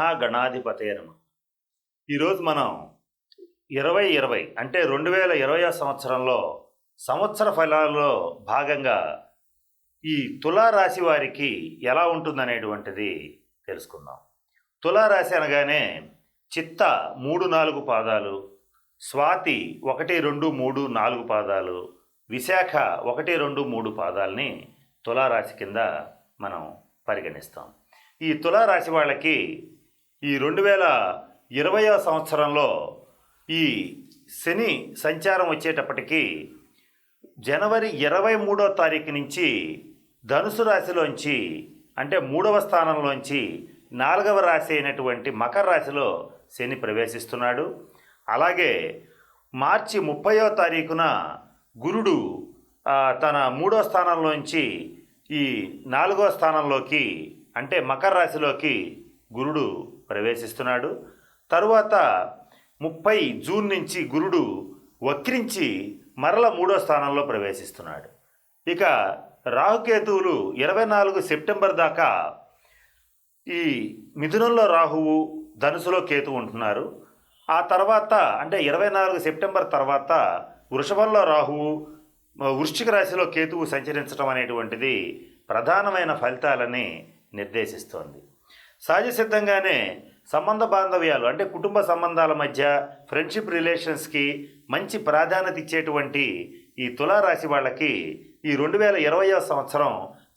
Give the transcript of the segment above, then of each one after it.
మహాగణాధిపతే నమ. ఈరోజు మనం ఇరవై ఇరవై అంటే రెండు వేల ఇరవై సంవత్సరంలో సంవత్సర ఫలాల్లో భాగంగా ఈ తులారాశి వారికి ఎలా ఉంటుందనేటువంటిది తెలుసుకుందాం. తులారాశి అనగానే చిత్త మూడు నాలుగు పాదాలు స్వాతి ఒకటి రెండు మూడు నాలుగు పాదాలు విశాఖ ఒకటి రెండు మూడు పాదాలని తులారాశి కింద మనం పరిగణిస్తాం. ఈ తులారాశి వాళ్ళకి ఈ రెండు వేల ఇరవయో సంవత్సరంలో ఈ శని సంచారం వచ్చేటప్పటికీ జనవరి ఇరవై మూడో తారీఖు నుంచి ధనుసు రాశిలోంచి అంటే మూడవ స్థానంలోంచి నాలుగవ రాశి అయినటువంటి మకర రాశిలో శని ప్రవేశిస్తున్నాడు. అలాగే మార్చి ముప్పయో తారీఖున గురుడు తన మూడో స్థానంలోంచి ఈ నాలుగో స్థానంలోకి అంటే మకర రాశిలోకి గురుడు ప్రవేశిస్తున్నాడు. తరువాత ముప్పై జూన్ నుంచి గురుడు వక్రించి మరల మూడో స్థానంలో ప్రవేశిస్తున్నాడు. ఇక రాహుకేతువులు ఇరవై నాలుగు సెప్టెంబర్ దాకా ఈ మిథునంలో రాహువు ధనుసులో కేతు ఉంటున్నారు. ఆ తర్వాత అంటే ఇరవై నాలుగు సెప్టెంబర్ తర్వాత వృషభంలో రాహువు వృశ్చిక రాశిలో కేతువు సంచరించడం అనేటువంటిది ప్రధానమైన ఫలితాలని నిర్దేశిస్తోంది. సహజ సిద్ధంగానే సంబంధ బాంధవ్యాలు అంటే కుటుంబ సంబంధాల మధ్య ఫ్రెండ్షిప్ రిలేషన్స్కి మంచి ప్రాధాన్యత ఇచ్చేటువంటి ఈ తులారాశి వాళ్ళకి ఈ రెండు వేల ఇరవయో సంవత్సరం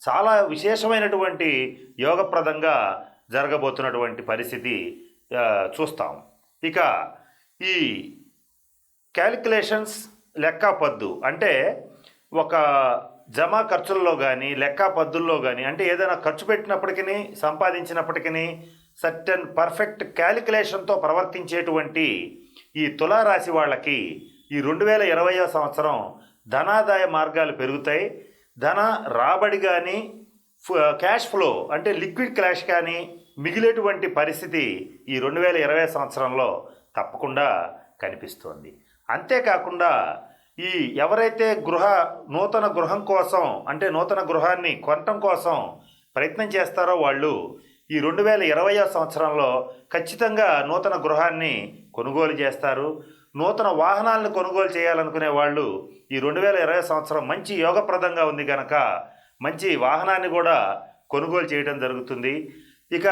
చాలా విశేషమైనటువంటి యోగప్రదంగా జరగబోతున్నటువంటి పరిస్థితి చూస్తాం. ఇక ఈ క్యాలిక్యులేషన్స్ లెక్క పద్దు అంటే ఒక జమా ఖర్చుల్లో కానీ లెక్క పద్దుల్లో కానీ అంటే ఏదైనా ఖర్చు పెట్టినప్పటికీ సంపాదించినప్పటికీ సర్టన్ పర్ఫెక్ట్ క్యాలిక్యులేషన్తో ప్రవర్తించేటువంటి ఈ తులారాశి వాళ్ళకి ఈ రెండు వేల ఇరవయో సంవత్సరం ధనాదాయ మార్గాలు పెరుగుతాయి. ధన రాబడి కానీ క్యాష్ ఫ్లో అంటే లిక్విడ్ క్యాష్ కానీ మిగిలేటువంటి పరిస్థితి ఈ రెండు వేల ఇరవై సంవత్సరంలో తప్పకుండా కనిపిస్తోంది. అంతేకాకుండా ఈ ఎవరైతే గృహ నూతన గృహం కోసం అంటే నూతన గృహాన్ని కొనటం కోసం ప్రయత్నం చేస్తారో వాళ్ళు ఈ రెండు వేల ఇరవయో సంవత్సరంలో ఖచ్చితంగా నూతన గృహాన్ని కొనుగోలు చేస్తారు. నూతన వాహనాలను కొనుగోలు చేయాలనుకునే వాళ్ళు ఈ రెండు వేల ఇరవై సంవత్సరం మంచి యోగప్రదంగా ఉంది కనుక మంచి వాహనాన్ని కూడా కొనుగోలు చేయడం జరుగుతుంది. ఇక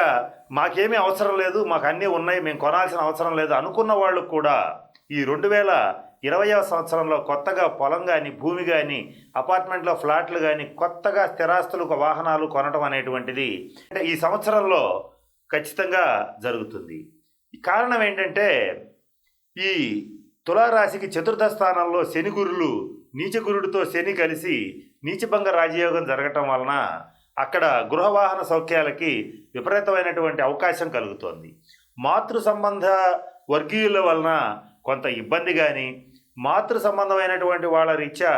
మాకేమీ అవసరం లేదు మాకు అన్నీ ఉన్నాయి మేము కొనాల్సిన అవసరం లేదు అనుకున్న వాళ్ళు కూడా ఈ రెండు వేల ఇరవయవ సంవత్సరంలో కొత్తగా పొలం కానీ భూమి కానీ అపార్ట్మెంట్లో ఫ్లాట్లు కానీ కొత్తగా స్థిరాస్తులు వాహనాలు కొనడం అనేటువంటిది అంటే ఈ సంవత్సరంలో ఖచ్చితంగా జరుగుతుంది. కారణం ఏంటంటే ఈ తులారాశికి చతుర్థ స్థానంలో శని గురులు నీచగురుడితో శని కలిసి నీచభంగ రాజయోగం జరగటం వలన అక్కడ గృహవాహన సౌఖ్యాలకి విపరీతమైనటువంటి అవకాశం కలుగుతోంది. మాతృ సంబంధ వర్గీయుల వలన కొంత ఇబ్బంది కానీ మాతృ సంబంధమైనటువంటి వాళ్ళ రీత్యా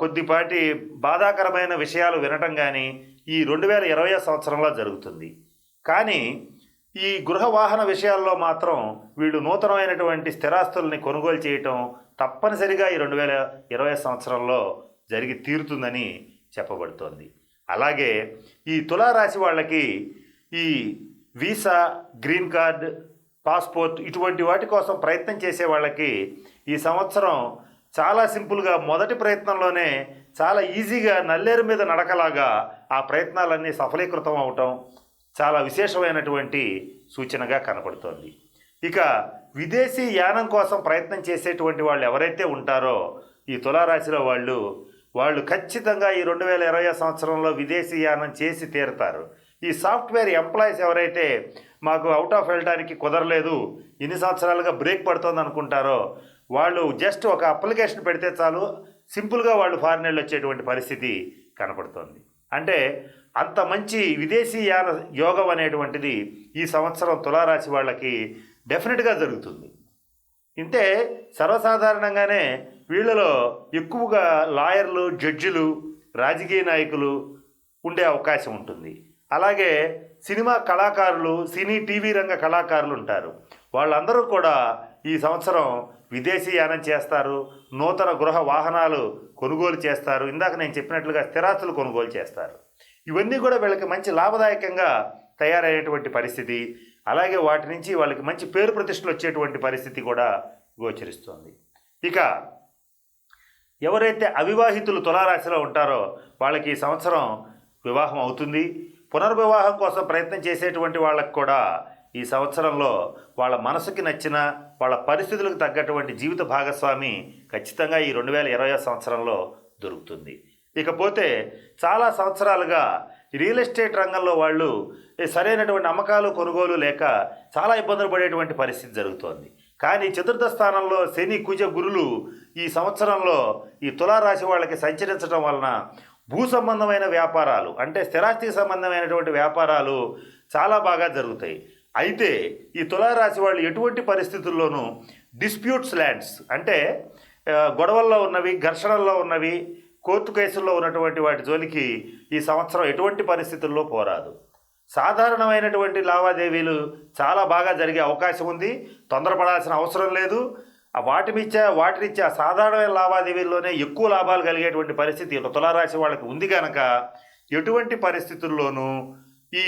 కొద్దిపాటి బాధాకరమైన విషయాలు వినటం కానీ ఈ రెండు వేల ఇరవై సంవత్సరంలో జరుగుతుంది. కానీ ఈ గృహ వాహన విషయాల్లో మాత్రం వీళ్ళు నూతనమైనటువంటి స్థిరాస్తుల్ని కొనుగోలు చేయటం తప్పనిసరిగా ఈ రెండు వేల ఇరవై సంవత్సరంలో జరిగి తీరుతుందని చెప్పబడుతోంది. అలాగే ఈ తులారాశి వాళ్ళకి ఈ వీసా గ్రీన్ కార్డ్ పాస్పోర్ట్ ఇటువంటి వాటి కోసం ప్రయత్నం చేసే వాళ్ళకి ఈ సంవత్సరం చాలా సింపుల్గా మొదటి ప్రయత్నంలోనే చాలా ఈజీగా నల్లేరు మీద నడకలాగా ఆ ప్రయత్నాలన్నీ సఫలీకృతం అవటం చాలా విశేషమైనటువంటి సూచనగా కనపడుతోంది. ఇక విదేశీ యానం కోసం ప్రయత్నం చేసేటువంటి వాళ్ళు ఎవరైతే ఉంటారో ఈ తులారాశిలో వాళ్ళు వాళ్ళు ఖచ్చితంగా ఈ రెండు వేల ఇరవై సంవత్సరంలో విదేశీ యానం చేసి తీరుతారు. ఈ సాఫ్ట్వేర్ ఎంప్లాయీస్ ఎవరైతే మాకు అవుట్ ఆఫ్ వెళ్ళడానికి కుదరలేదు ఇన్ని సంవత్సరాలుగా బ్రేక్ పడుతుంది అనుకుంటారో వాళ్ళు జస్ట్ ఒక అప్లికేషన్ పెడితే చాలు సింపుల్గా వాళ్ళు ఫారిన్ వెళ్ళి వచ్చేటువంటి పరిస్థితి కనపడుతోంది. అంటే అంత మంచి విదేశీ యాన యోగం అనేటువంటిది ఈ సంవత్సరం తులారాశి వాళ్ళకి డెఫినెట్గా జరుగుతుంది. ఇంతే సర్వసాధారణంగానే వీళ్ళలో ఎక్కువగా లాయర్లు జడ్జిలు రాజకీయ నాయకులు ఉండే అవకాశం ఉంటుంది. అలాగే సినిమా కళాకారులు సినీ టీవీ రంగ కళాకారులు ఉంటారు. వాళ్ళందరూ కూడా ఈ సంవత్సరం విదేశీయానం చేస్తారు నూతన గృహ వాహనాలు కొనుగోలు చేస్తారు. ఇందాక నేను చెప్పినట్లుగా స్థిరాస్తులు కొనుగోలు చేస్తారు. ఇవన్నీ కూడా వీళ్ళకి మంచి లాభదాయకంగా తయారయ్యేటువంటి పరిస్థితి. అలాగే వాటి నుంచి వాళ్ళకి మంచి పేరు ప్రతిష్టలు వచ్చేటువంటి పరిస్థితి కూడా గోచరిస్తుంది. ఇక ఎవరైతే అవివాహితులు తులారాశిలో ఉంటారో వాళ్ళకి ఈ సంవత్సరం వివాహం అవుతుంది. పునర్వివాహం కోసం ప్రయత్నం చేసేటువంటి వాళ్ళకు కూడా ఈ సంవత్సరంలో వాళ్ళ మనసుకి నచ్చిన వాళ్ళ పరిస్థితులకు తగ్గటువంటి జీవిత భాగస్వామి ఖచ్చితంగా ఈ రెండు వేల ఇరవై సంవత్సరంలో దొరుకుతుంది. ఇకపోతే చాలా సంవత్సరాలుగా రియల్ ఎస్టేట్ రంగంలో వాళ్ళు సరైనటువంటి అమ్మకాలు కొనుగోలు లేక చాలా ఇబ్బందులు పడేటువంటి పరిస్థితి జరుగుతోంది. కానీ చతుర్థ స్థానంలో శని కుజ గురులు ఈ సంవత్సరంలో ఈ తులారాశి వాళ్ళకి సంచరించడం వలన భూ సంబంధమైన వ్యాపారాలు అంటే స్థిరాస్తికి సంబంధమైనటువంటి వ్యాపారాలు చాలా బాగా జరుగుతాయి. అయితే ఈ తులారాశి వాళ్ళు ఎటువంటి పరిస్థితుల్లోనూ డిస్ప్యూట్స్ ల్యాండ్స్ అంటే గొడవల్లో ఉన్నవి ఘర్షణల్లో ఉన్నవి కోర్టు కేసుల్లో ఉన్నటువంటి వాటి జోలికి ఈ సంవత్సరం ఎటువంటి పరిస్థితుల్లో పోరాదు. సాధారణమైనటువంటి లావాదేవీలు చాలా బాగా జరిగే అవకాశం ఉంది. తొందరపడాల్సిన అవసరం లేదు. వాటి మిచ్చ వాటినిచ్చే సాధారణమైన లావాదేవీల్లోనే ఎక్కువ లాభాలు కలిగేటువంటి పరిస్థితి తులారాశి వాళ్ళకి ఉంది కనుక ఎటువంటి పరిస్థితుల్లోనూ ఈ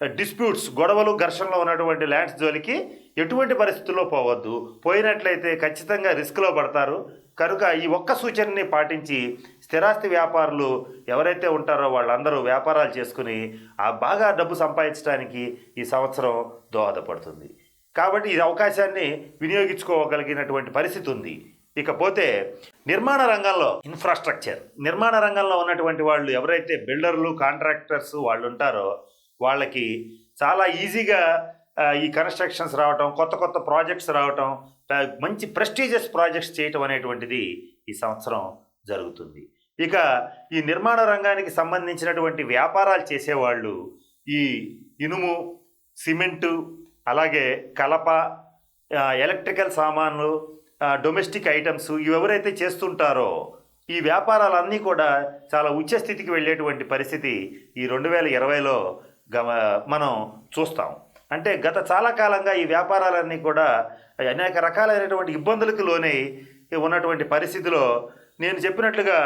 డిస్ప్యూట్స్ గొడవలు ఘర్షణలో ఉన్నటువంటి ల్యాండ్స్ జోలికి ఎటువంటి పరిస్థితుల్లో పోవద్దు. పోయినట్లయితే ఖచ్చితంగా రిస్క్లో పడతారు. కనుక ఈ ఒక్క సూచనని పాటించి స్థిరాస్తి వ్యాపారులు ఎవరైతే ఉంటారో వాళ్ళందరూ వ్యాపారాలు చేసుకుని ఆ బాగా డబ్బు సంపాదించడానికి ఈ సంవత్సరం దోహదపడుతుంది. కాబట్టి ఈ అవకాశాన్ని వినియోగించుకోగలిగినటువంటి పరిస్థితి ఉంది. ఇకపోతే నిర్మాణ రంగంలో ఇన్ఫ్రాస్ట్రక్చర్ నిర్మాణ రంగంలో ఉన్నటువంటి వాళ్ళు ఎవరైతే బిల్డర్లు కాంట్రాక్టర్స్ వాళ్ళు ఉంటారో వాళ్ళకి చాలా ఈజీగా ఈ కన్స్ట్రక్షన్స్ రావటం కొత్త కొత్త ప్రాజెక్ట్స్ రావటం మంచి ప్రెస్టీజియస్ ప్రాజెక్ట్స్ చేయటం అనేటువంటిది ఈ సంవత్సరం జరుగుతుంది. ఇక ఈ నిర్మాణ రంగానికి సంబంధించినటువంటి వ్యాపారాలు చేసేవాళ్ళు ఈ ఇనుము సిమెంటు అలాగే కలప ఎలక్ట్రికల్ సామాన్లు డొమెస్టిక్ ఐటమ్స్ ఇవి ఎవరైతే చేస్తుంటారో ఈ వ్యాపారాలన్నీ కూడా చాలా ఉచ్చ స్థితికి వెళ్ళేటువంటి పరిస్థితి ఈ రెండు వేల ఇరవైలో గమ మనం చూస్తాం. అంటే గత చాలా కాలంగా ఈ వ్యాపారాలన్నీ కూడా అనేక రకాలైనటువంటి ఇబ్బందులకు లోనై ఉన్నటువంటి పరిస్థితిలో నేను చెప్పినట్లుగా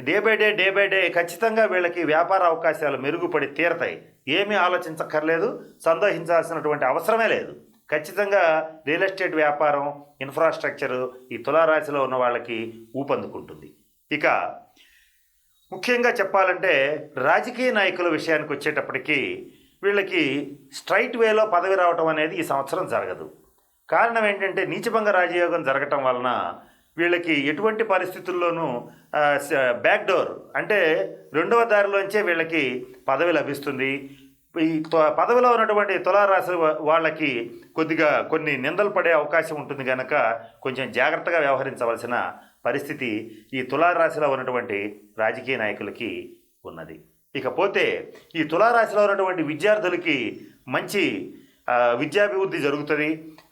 day by day day by day ఖచ్చితంగా వీళ్ళకి వ్యాపార అవకాశాలు మెరుగుపడి తీరతాయి. ఏమీ ఆలోచించక్కర్లేదు సందోహించాల్సినటువంటి అవసరమే లేదు. ఖచ్చితంగా రియల్ ఎస్టేట్ వ్యాపారం ఇన్ఫ్రాస్ట్రక్చరు ఈ తులారాశిలో ఉన్న వాళ్ళకి ఊపందుకుంటుంది. ఇక ముఖ్యంగా చెప్పాలంటే రాజకీయ నాయకుల విషయానికి వచ్చేటప్పటికీ వీళ్ళకి స్ట్రైట్ వేలో పదవి రావటం అనేది ఈ సంవత్సరం జరగదు. కారణం ఏంటంటే నీచభంగ రాజయోగం జరగటం వలన వీళ్ళకి ఎటువంటి పరిస్థితుల్లోనూ బ్యాక్ డోర్ అంటే రెండవ దారిలోంచే వీళ్ళకి పదవి లభిస్తుంది. ఈ పదవిలో ఉన్నటువంటి తులారాశి వాళ్ళకి కొద్దిగా కొన్ని నిందలు పడే అవకాశం ఉంటుంది కనుక కొంచెం జాగ్రత్తగా వ్యవహరించవలసిన పరిస్థితి ఈ తులారాశిలో ఉన్నటువంటి రాజకీయ నాయకులకి ఉన్నది. ఇకపోతే ఈ తులారాశిలో ఉన్నటువంటి విద్యార్థులకి మంచి విద్యాభివృద్ధి జరుగుతుంది.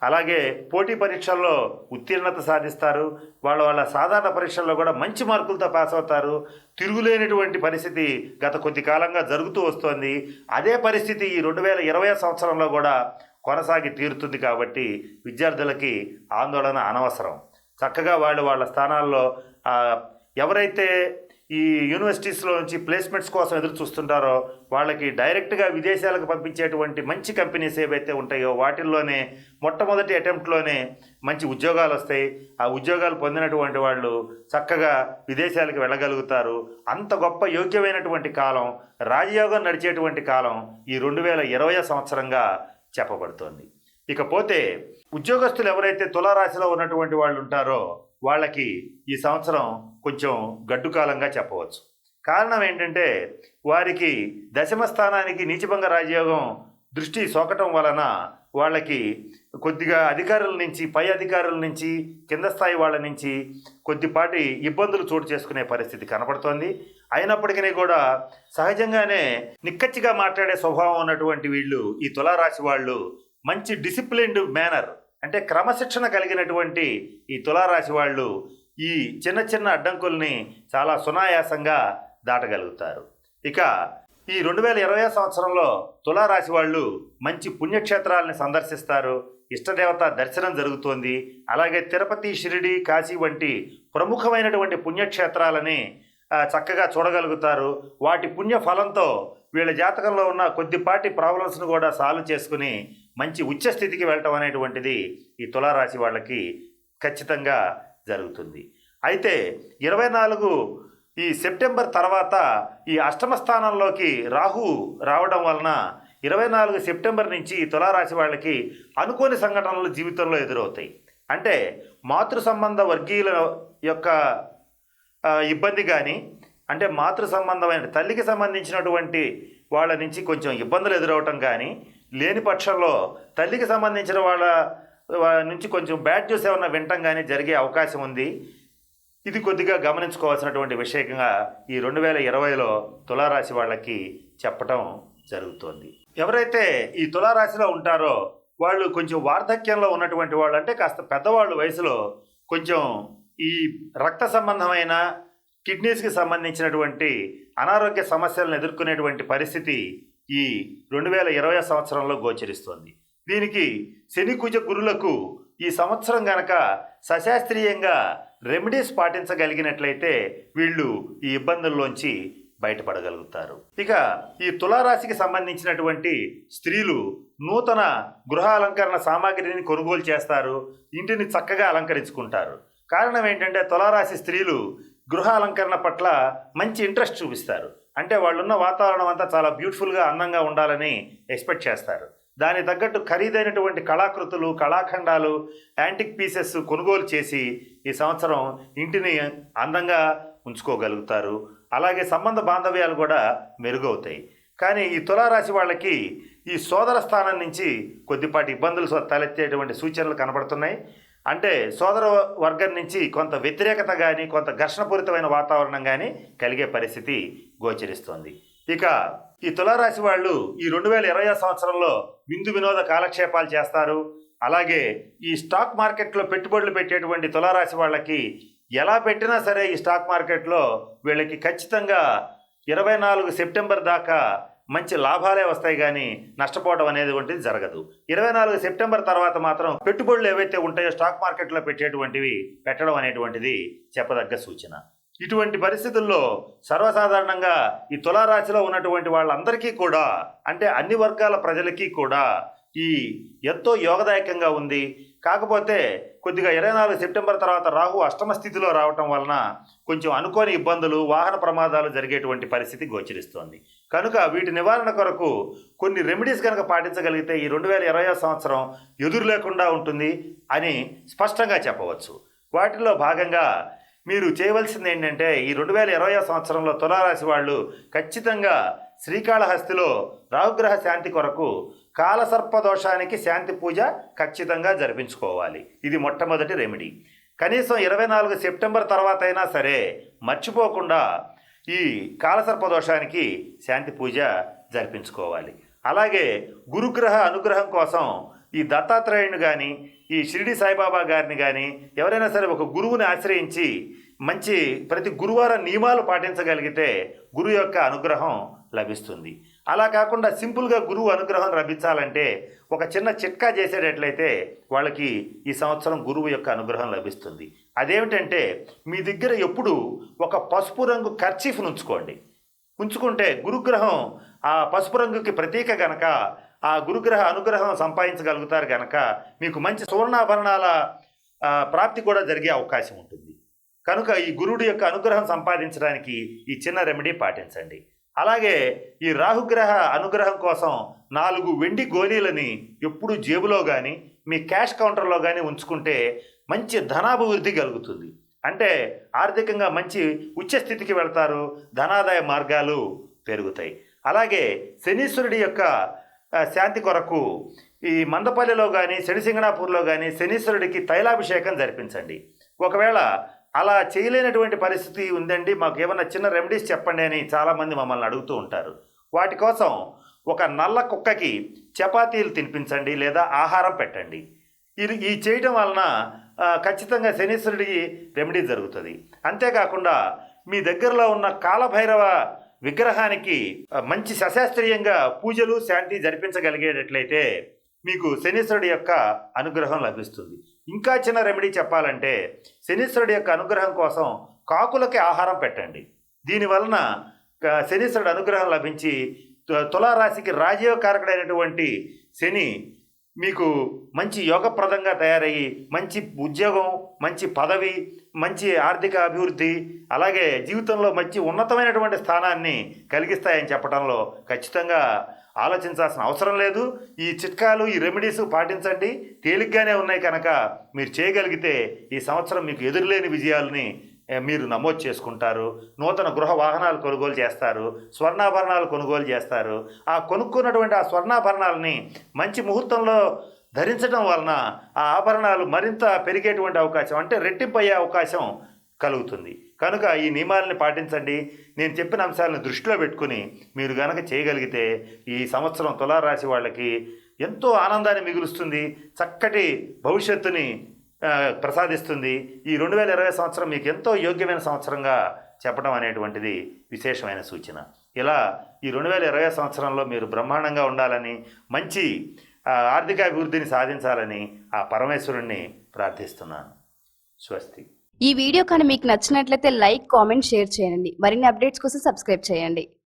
అలాగే పోటీ పరీక్షల్లో ఉత్తీర్ణత సాధిస్తారు. వాళ్ళ వాళ్ళ సాధారణ పరీక్షల్లో కూడా మంచి మార్కులతో పాస్ అవుతారు. తిరుగులేనటువంటి పరిస్థితి గత కొద్ది కాలంగా జరుగుతూ వస్తోంది. అదే పరిస్థితి ఈ రెండు వేల ఇరవై సంవత్సరంలో కూడా కొనసాగి తీరుతుంది కాబట్టి విద్యార్థులకి ఆందోళన అనవసరం. చక్కగా వాళ్ళు వాళ్ళ స్థానాల్లో ఎవరైతే ఈ యూనివర్సిటీస్లో నుంచి ప్లేస్మెంట్స్ కోసం ఎదురు చూస్తుంటారో వాళ్ళకి డైరెక్ట్గా విదేశాలకు పంపించేటువంటి మంచి కంపెనీస్ ఏవైతే ఉంటాయో వాటిల్లోనే మొట్టమొదటి అటెంప్ట్లోనే మంచి ఉద్యోగాలు వస్తాయి. ఆ ఉద్యోగాలు పొందినటువంటి వాళ్ళు చక్కగా విదేశాలకు వెళ్ళగలుగుతారు. అంత గొప్ప యోగ్యమైనటువంటి కాలం రాజయోగం నడిచేటువంటి కాలం ఈ రెండు వేల ఇరవై సంవత్సరంగా చెప్పబడుతోంది. ఇకపోతే ఉద్యోగస్తులు ఎవరైతే తులారాశిలో ఉన్నటువంటి వాళ్ళు ఉంటారో వాళ్ళకి ఈ సంవత్సరం కొంచెం గడ్డు కాలంగా చెప్పవచ్చు. కారణం ఏంటంటే వారికి దశమ స్థానానికి నీచభంగ రాజయోగం దృష్టి సోకటం వలన వాళ్ళకి కొద్దిగా అధికారుల నుంచి పై అధికారుల నుంచి కింద స్థాయి వాళ్ళ నుంచి కొద్దిపాటి ఇబ్బందులు చోటు చేసుకునే పరిస్థితి కనపడుతోంది. అయినప్పటికీ కూడా సహజంగానే నిక్కచ్చిగా మాట్లాడే స్వభావం ఉన్నటువంటి వీళ్ళు ఈ తులారాశి వాళ్ళు మంచి డిసిప్లిన్డ్ మేనర్. అంటే క్రమశిక్షణ కలిగినటువంటి ఈ తులారాశి వాళ్ళు ఈ చిన్న చిన్న అడ్డంకుల్ని చాలా సునాయాసంగా దాటగలుగుతారు. ఇక ఈ రెండు వేల ఇరవై సంవత్సరంలో తులారాశి వాళ్ళు మంచి పుణ్యక్షేత్రాలని సందర్శిస్తారు. ఇష్టదేవత దర్శనం జరుగుతోంది. అలాగే తిరుపతి షిరిడి కాశీ వంటి ప్రముఖమైనటువంటి పుణ్యక్షేత్రాలని చక్కగా చూడగలుగుతారు. వాటి పుణ్య ఫలంతో వీళ్ళ జాతకంలో ఉన్న కొద్దిపాటి ప్రాబ్లమ్స్ను కూడా సాల్వ్ చేసుకుని మంచి ఉచ్చస్థితికి వెళ్ళటం అనేటువంటిది ఈ తులారాశి వాళ్ళకి ఖచ్చితంగా జరుగుతుంది. అయితే ఇరవై నాలుగు ఈ సెప్టెంబర్ తర్వాత ఈ అష్టమ స్థానంలోకి రాహు రావడం వలన ఇరవై నాలుగు సెప్టెంబర్ నుంచి ఈ తులారాశి వాళ్ళకి అనుకోని సంఘటనలు జీవితంలో ఎదురవుతాయి. అంటే మాతృ సంబంధ వర్గీయుల యొక్క ఇబ్బంది కానీ అంటే మాతృ సంబంధమైన తల్లికి సంబంధించినటువంటి వాళ్ళ నుంచి కొంచెం ఇబ్బందులు ఎదురవటం కానీ లేని పక్షంలో తల్లికి సంబంధించిన వాళ్ళ వాళ్ళ నుంచి కొంచెం బ్యాడ్ న్యూస్ ఏమన్నా వినటం కానీ జరిగే అవకాశం ఉంది. ఇది కొద్దిగా గమనించుకోవాల్సినటువంటి విషయంగా ఈ రెండు వేల ఇరవైలో తులారాశి వాళ్ళకి చెప్పటం జరుగుతోంది. ఎవరైతే ఈ తులారాశిలో ఉంటారో వాళ్ళు కొంచెం వార్ధక్యంలో ఉన్నటువంటి వాళ్ళు అంటే కాస్త పెద్దవాళ్ళు వయసులో కొంచెం ఈ రక్త సంబంధమైన కిడ్నీస్కి సంబంధించినటువంటి అనారోగ్య సమస్యలను ఎదుర్కొనేటువంటి పరిస్థితి ఈ రెండు వేల ఇరవై సంవత్సరంలో గోచరిస్తోంది. దీనికి శని కుజ గురులకు ఈ సంవత్సరం గనక సశాస్త్రీయంగా రెమెడీస్ పాటించగలిగినట్లయితే వీళ్ళు ఈ ఇబ్బందుల్లోంచి బయటపడగలుగుతారు. ఇక ఈ తులారాశికి సంబంధించినటువంటి స్త్రీలు నూతన గృహ అలంకరణ సామాగ్రిని కొనుగోలు చేస్తారు ఇంటిని చక్కగా అలంకరించుకుంటారు. కారణం ఏంటంటే తులారాశి స్త్రీలు గృహ అలంకరణ పట్ల మంచి ఇంట్రెస్ట్ చూపిస్తారు. అంటే వాళ్ళున్న వాతావరణం అంతా చాలా బ్యూటిఫుల్గా అందంగా ఉండాలని ఎక్స్పెక్ట్ చేస్తారు. దానికి తగ్గట్టు ఖరీదైనటువంటి కళాకృతులు కళాఖండాలు యాంటిక్ పీసెస్ కొనుగోలు చేసి ఈ సంవత్సరం ఇంటిని అందంగా ఉంచుకోగలుగుతారు. అలాగే సంబంధ బాంధవ్యాలు కూడా మెరుగవుతాయి. కానీ ఈ తులారాశి వాళ్ళకి ఈ సోదర స్థానం నుంచి కొద్దిపాటి ఇబ్బందులు తలెత్తేటువంటి సూచనలు కనబడుతున్నాయి. అంటే సోదర వర్గం నుంచి కొంత వ్యతిరేకత కానీ కొంత ఘర్షణపూరితమైన వాతావరణం కానీ కలిగే పరిస్థితి గోచరిస్తోంది. ఇక ఈ తులారాశి వాళ్ళు ఈ రెండు వేల ఇరవై సంవత్సరంలో విందు వినోద కాలక్షేపాలు చేస్తారు. అలాగే ఈ స్టాక్ మార్కెట్లో పెట్టుబడులు పెట్టేటువంటి తులారాశి వాళ్ళకి ఎలా పెట్టినా సరే ఈ స్టాక్ మార్కెట్లో వీళ్ళకి ఖచ్చితంగా ఇరవై నాలుగు సెప్టెంబర్ దాకా మంచి లాభాలే వస్తాయి కానీ నష్టపోవడం అనేది వంటిది జరగదు. ఇరవై నాలుగు సెప్టెంబర్ తర్వాత మాత్రం పెట్టుబడులు ఏవైతే ఉంటాయో స్టాక్ మార్కెట్లో పెట్టేటువంటివి పెట్టడం అనేటువంటిది చెప్పదగ్గ సూచన. ఇటువంటి పరిస్థితుల్లో సర్వసాధారణంగా ఈ తులారాశిలో ఉన్నటువంటి వాళ్ళందరికీ కూడా అంటే అన్ని వర్గాల ప్రజలకి కూడా ఈ ఎంతో యోగదాయకంగా ఉంది. కాకపోతే కొద్దిగా ఇరవై నాలుగు సెప్టెంబర్ తర్వాత రాహు అష్టమ స్థితిలో రావటం వలన కొంచెం అనుకోని ఇబ్బందులు వాహన ప్రమాదాలు జరిగేటువంటి పరిస్థితి గోచరిస్తోంది. కనుక వీటి నివారణ కొరకు కొన్ని రెమెడీస్ కనుక పాటించగలిగితే ఈ రెండు వేల ఇరవై సంవత్సరం ఎదురు లేకుండా ఉంటుంది అని స్పష్టంగా చెప్పవచ్చు. వాటిలో భాగంగా మీరు చేయవలసింది ఏంటంటే ఈ రెండు వేల ఇరవై సంవత్సరంలో తులారాశి వాళ్ళు ఖచ్చితంగా శ్రీకాళహస్తిలో రాహుగ్రహ శాంతి కొరకు కాలసర్ప దోషానికి శాంతి పూజ ఖచ్చితంగా జరిపించుకోవాలి. ఇది మొట్టమొదటి రెమెడీ కనీసం ఇరవై నాలుగు సెప్టెంబర్ తర్వాత అయినా సరే మర్చిపోకుండా ఈ కాలసర్పదోషానికి శాంతి పూజ జరిపించుకోవాలి. అలాగే గురుగ్రహ అనుగ్రహం కోసం ఈ దత్తాత్రేయుని కానీ ఈ షిరిడి సాయిబాబా గారిని కానీ ఎవరైనా సరే ఒక గురువుని ఆశ్రయించి మంచి ప్రతి గురువారం నియమాలు పాటించగలిగితే గురువు యొక్క అనుగ్రహం లభిస్తుంది. అలా కాకుండా సింపుల్గా గురువు అనుగ్రహం లభించాలంటే ఒక చిన్న చిట్కా చేసేటట్లయితే వాళ్ళకి ఈ సంవత్సరం గురువు యొక్క అనుగ్రహం లభిస్తుంది. అదేమిటంటే మీ దగ్గర ఎప్పుడు ఒక పసుపు రంగు ఖర్చీఫ్ను ఉంచుకోండి. ఉంచుకుంటే గురుగ్రహం ఆ పసుపు రంగుకి ప్రతీక గనక ఆ గురుగ్రహ అనుగ్రహం సంపాదించగలుగుతారు గనక మీకు మంచి సువర్ణాభరణాల ప్రాప్తి కూడా జరిగే అవకాశం ఉంటుంది. కనుక ఈ గురుడు యొక్క అనుగ్రహం సంపాదించడానికి ఈ చిన్న రెమెడీ పాటించండి. అలాగే ఈ రాహుగ్రహ అనుగ్రహం కోసం నాలుగు వెండి గోళీలని ఎప్పుడు జేబులో కానీ మీ క్యాష్ కౌంటర్లో కానీ ఉంచుకుంటే మంచి ధనాభివృద్ధి కలుగుతుంది. అంటే ఆర్థికంగా మంచి ఉచ్చస్థితికి వెళ్తారు ధనాదాయ మార్గాలు పెరుగుతాయి. అలాగే శనీశ్వరుడి యొక్క శాంతి కొరకు ఈ మందపల్లిలో కానీ శనిసింగనాపూర్లో కానీ శనీశ్వరుడికి తైలాభిషేకం జరిపించండి. ఒకవేళ అలా చేయలేనటువంటి పరిస్థితి ఉందండి మాకు ఏమన్నా చిన్న రెమెడీస్ చెప్పండి అని చాలామంది మమ్మల్ని అడుగుతూ ఉంటారు. వాటి కోసం ఒక నల్ల కుక్కకి చపాతీలు తినిపించండి లేదా ఆహారం పెట్టండి. ఇది ఈ చేయడం వలన ఖచ్చితంగా శనీశ్వరుడికి రెమెడీ జరుగుతుంది. అంతేకాకుండా మీ దగ్గరలో ఉన్న కాలభైరవ విగ్రహానికి మంచి సశాస్త్రీయంగా పూజలు శాంతి జరిపించగలిగేటట్లయితే మీకు శనీశ్వరుడి యొక్క అనుగ్రహం లభిస్తుంది. ఇంకా చిన్న రెమెడీ చెప్పాలంటే శనీశ్వరుడి యొక్క అనుగ్రహం కోసం కాకులకి ఆహారం పెట్టండి. దీనివలన శనీశ్వరుడు అనుగ్రహం లభించి తు- తులారాశికి రాజీవకారకుడైనటువంటి శని మీకు మంచి యోగప్రదంగా తయారయ్యి మంచి ఉద్యోగం మంచి పదవి మంచి ఆర్థిక అభివృద్ధి అలాగే జీవితంలో మంచి ఉన్నతమైనటువంటి స్థానాన్ని కలిగిస్తాయని చెప్పడంలో ఖచ్చితంగా ఆలోచించాల్సిన అవసరం లేదు. ఈ చిట్కాలు ఈ రెమెడీస్ పాటించండి. తేలిగ్గానే ఉన్నాయి కనుక మీరు చేయగలిగితే ఈ సంవత్సరం మీకు ఎదురులేని విజయాలని మీరు నమోదు చేసుకుంటారు నూతన గృహ వాహనాలు కొనుగోలు చేస్తారు స్వర్ణాభరణాలు కొనుగోలు చేస్తారు. ఆ కొనుక్కున్నటువంటి ఆ స్వర్ణాభరణాలని మంచి ముహూర్తంలో ధరించడం వలన ఆ ఆభరణాలు మరింత పెరిగేటువంటి అవకాశం అంటే రెట్టింపు అయ్యే అవకాశం కలుగుతుంది. కనుక ఈ నియమాలని పాటించండి. నేను చెప్పిన అంశాలను దృష్టిలో పెట్టుకుని మీరు గనక చేయగలిగితే ఈ సంవత్సరం తులారాశి వాళ్ళకి ఎంతో ఆనందాన్ని మిగులుస్తుంది. చక్కటి భవిష్యత్తుని ప్రసాదిస్తుంది. ఈ రెండు వేల ఇరవై సంవత్సరం మీకు ఎంతో యోగ్యమైన సంవత్సరంగా చెప్పడం అనేటువంటిది విశేషమైన సూచన. ఇలా ఈ రెండు వేల ఇరవై సంవత్సరంలో మీరు బ్రహ్మాండంగా ఉండాలని మంచి ఆర్థిక అభివృద్ధిని సాధించాలని ఆ పరమేశ్వరుణ్ణి ప్రార్థిస్తున్నాను. స్వస్తి. ఈ వీడియో కానీ మీకు నచ్చినట్లయితే లైక్ కామెంట్ షేర్ చేయండి. మరిన్ని అప్డేట్స్ కోసం సబ్స్క్రైబ్ చేయండి.